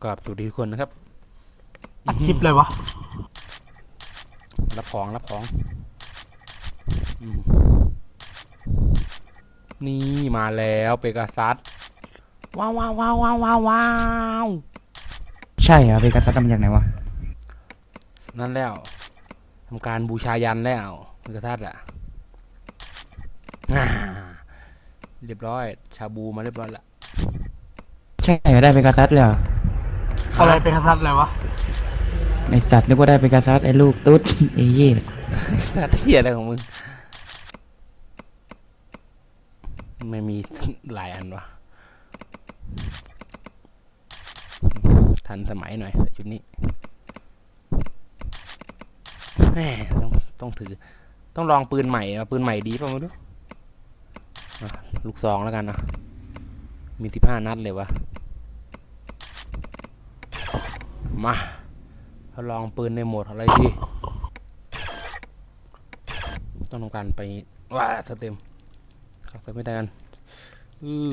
ประกอบสวัสดีทุกคนนะครับอัดคลิปเลยวะ รับของรับของอืมนี่มาแล้วเปกาซัสว้าวว้าวว้าวว้าวว้าวว้าวใช่เหรอเบกัสตัสมาจากไหนวะนั่นแล้วทำการบูชายันแล้วเปกาซัสอะอ่าเรียบร้อย ชาบูมาเรียบร้อยละ ใช่เหรอได้เบกัสตัสเลยเหรอ อะไรเป็นกษัตริย์เลยวะไอสัตว์นึกว่าได้เบกัสตัสไอลูกตุ๊ดไอเหี้ยสัตว์เที่ยอะไรของมึง ไม่มีหลายอันวะ ทันสมัยหน่อยใส่ชุดนี้แหมต้องต้องถือ ต้องลองปืนใหม่อะปืนใหม่ดีป่ะไม่รู้อะลูกซองแล้วกันนะมีสิบห้านัดเลยวะ มาทดลองปืนในโหมดอะไรดี ต้องทำการไปว่าสเต็มเข้าเซิร์ฟไม่ได้กันอือ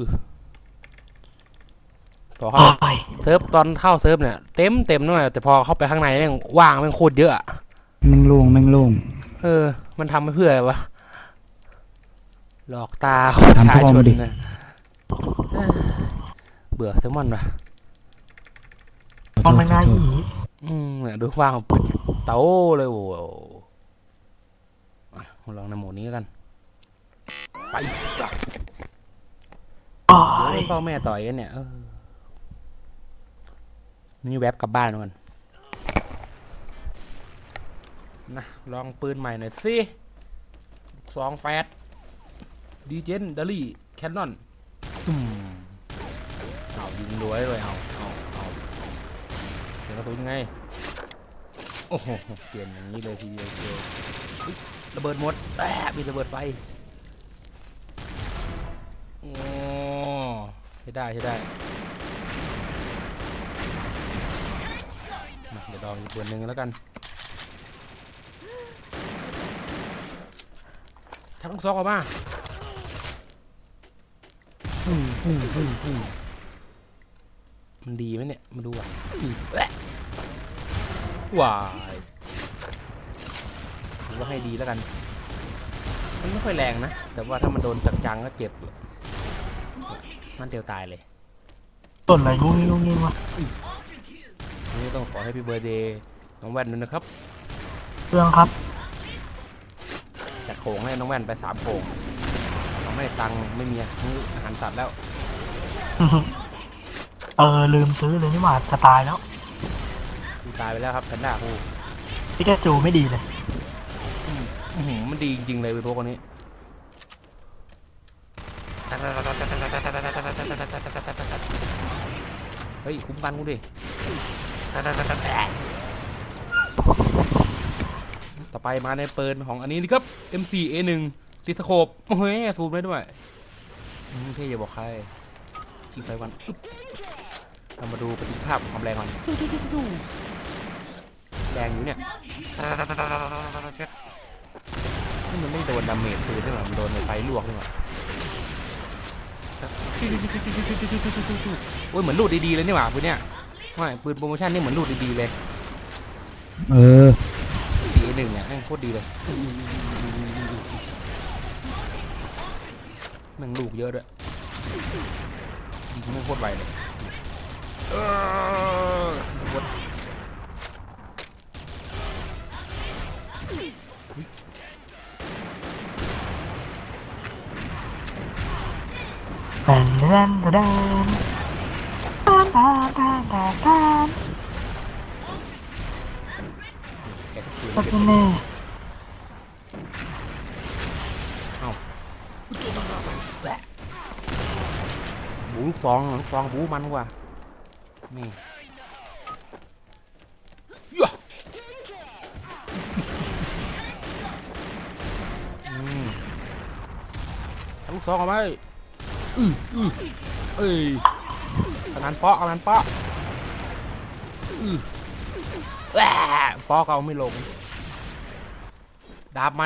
พอเข้าโอ้ยเซิร์ฟตอนเข้าเซิร์ฟเนี่ยเต็มเต็มหน่อยแต่พอเข้าไปข้างในแม่งว่างแม่งโคตรเยอะอะแม่งโล่งแม่งโล่งเออ มันทำไปเพื่ออะไรวะหลอกตาของประชาชนนะเอ้ยเบื่อแซลมอนว่ะ มันไม่น่าอีอืมเนี่ยดูว่างเป็นเตาเลยโอ้โหอะมาลองในโหมดนี้กัน ไปจ้ะโอ้เดี๋ยยวพ่อแม่ต่อยกันเนี่ยเออนี่แวบกลับบ้านก่อนนะลองปืนใหม่หน่อยสิสองแฟดดีเจนดารี่ แคนนอนตุ่มเอายิงรวยเลยเอาเอาเอาเดี๋ยว กระสุนยังไง โอ้โห เปลี่ยนอย่างนี้เลยทีเดียวเชียวระเบิดหมดแอบมีระเบิดไฟโอ้ใช้ได้ใช้ได้มาเดี๋ยวลองอีกตัวหนึ่งแล้วกันทักลูกซองออกมาอืมอืมอืมอืมมันดีไหมเนี่ย มาดูอะ ว้ายถือว่าให้ดีแล้วกัน มันไม่ค่อยแรงนะ แต่ว่าถ้ามันโดนจังๆก็เจ็บอยู่มันเดียวตายเลย ต้นอะไรงุ้งงิ้งงุ้งงิ้งวะอันนี้ต้องขอให้พี่เบอร์เดย์น้องแว่นด้วยนะครับเครื่องครับ จัดโขงให้น้องแว่นไปสามโขงน้องไม่ได้ตังค์ไม่มีอาหารสัตว์แล้ว เออลืมซื้อเลยนี่หว่าจะตายแล้วกู ตายไปแล้วครับแพนด้ากูพี่แกจูไม่ดีเลยอื้อหือมันดีจริงๆเลยพวกคนนี้ เฮ้ยคุ้มกันกูดิต่อไปมาในเปิดของอันนี้นี่ครับ M4 A1 ติดสโคปเฮ้ยซูมได้ด้วยอืมเท่อย่าบอกใครชิงไฟวันอึ๊บเรามาดูประสิทธิภาพของความแรงก่อน แรงอยู่เนี่ยนี่มันไม่โดนดาเมจปืนใช่ไหมมันโดนไฟลวกใช่ไหมโอ้ยเหมือนลูดดีๆเลยนี่หว่าปืนเนี่ยไม่ปืนโปรโมชั่นนี่เหมือนลูดดีๆเลย เออสีหนึ่งเนี่ยแม่งโคตรดีเลยแม่งลูกเยอะด้วยยิงแม่งโคตรไวเลยเออ Đàn đàn đàn đàn Đàn đàn đàn đàn đàn Sakune Vũ lúc con, lúc con vũ manh quá. Nè. Ừ. Lúc con rồi mấy เอ้ยเอานั้นเปาะเอานั้นเปาะอือเปาะเอาไม่ลง ดาบไหม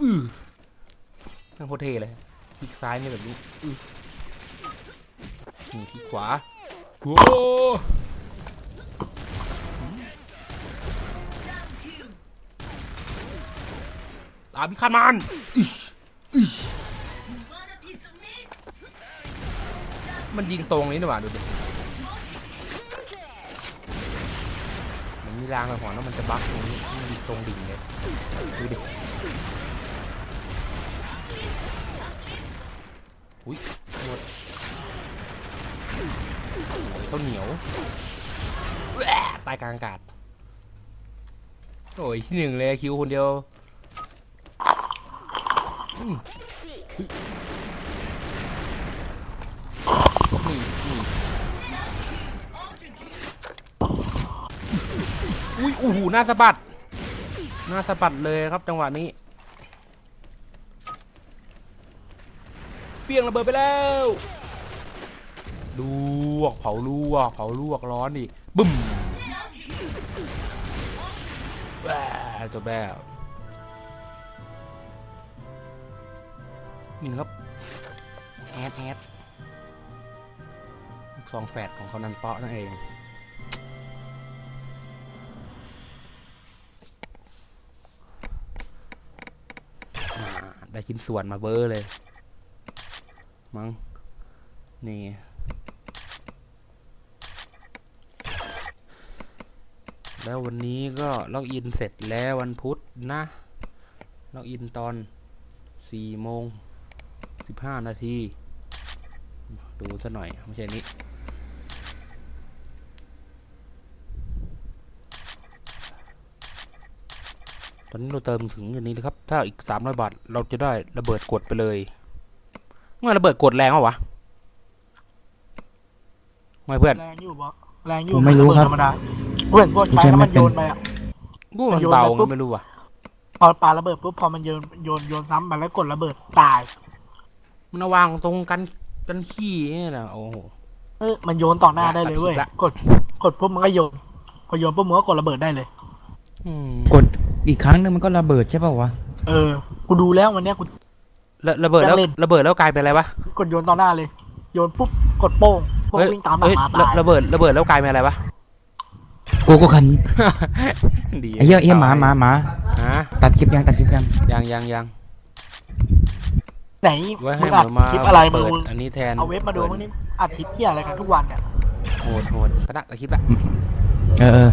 อือนั่งโคเทเลยปีกซ้ายนี่แบบนี้อือนี่พลิกขวาโว้ดาบพิฆาตมัน มันยิงตรงนี้นี่หว่าดูดิมันมีรางไปหัวแล้วมันจะบั๊กตรงนี้มันยิงตรงดิ่งเลยดูดิอุ้ยหมดข้าวเหนียวตายกลางอากาศโอ้ยที่หนึ่งเลยคิวคนเดียว นี่นี่อุ้ยโอ้โหหน้าสะบัดหน้าสะบัดเลยครับจังหวะนี้เฟียงระเบิดไปแล้วลวกเผาลวกเผาลวกร้อนดิบึ้มแหวจบแล้วนี่ครับแอดแอด ซองแฟดของเขานันเปาะนั่นเอง ได้ชิ้นส่วนมาเบอร์เลย มั้ง นี่ แล้ววันนี้ก็ล็อกอินเสร็จแล้ววันพุธนะ ล็อกอินตอนสี่โมงสิบห้านาทีดูซะหน่อย ไม่ใช่นี้ ตอนนี้เราเติมถึงอย่างนี้นะครับ ถ้าอีกสามร้อยบาทเราจะได้ระเบิดกดไปเลยเมื่อระเบิดกดแรงเหรอวะไม่เพื่อนแรงอยู่บ่แรงอยู่ผมไม่รู้ครับ ธรรมดาเพื่อนพวกใช้แล้วมันโยนไปอะ กูมันโยนเบาไปปุ๊บไม่รู้ว่ะพอปาระเบิดปุ๊บพอมันโยนโยนโยนซ้ำไปแล้วกดระเบิดตาย มันเอาวางตรงกันกันขี้เนี่ยนะโอ้โห เออมันโยนต่อหน้าได้เลยเว้ยละกดกดปุ๊บมันก็โยน พอโยนปุ๊บมันก็กดระเบิดได้เลย อืมกด อีกครั้งหนึงมันก็ระเบิดใช่ป่าวะ เออ กูดูแล้ววันเนี้ยกู ระระเบิดแล้วจะเล่น ระเบิดแล้วกลายเป็นอะไรวะกดโยนต่อหน้าเลย โยนปุ๊บกดโป้งพวกเฮ้ยวิ่งตามหลังเฮ้ยมาระตายระเบิดระเบิดแล้วกลายเป็นอะไรวะ กูก็คัน ดีไอ้เหี้ยเหี้ยหมาหมาหมาฮะตัดคลิปยังตัดคลิปยัง ยังยังยังไหนไว้มึให้งหอัดมามาคลิปอะไรมึเปิงดอันนี้แทนเอาเว็บมาดูมึงนี่อัดคลิปเที่ยอะไรกันทุกวันเนี่ย โหดโหดตะนะตะคลิปละ เออเออ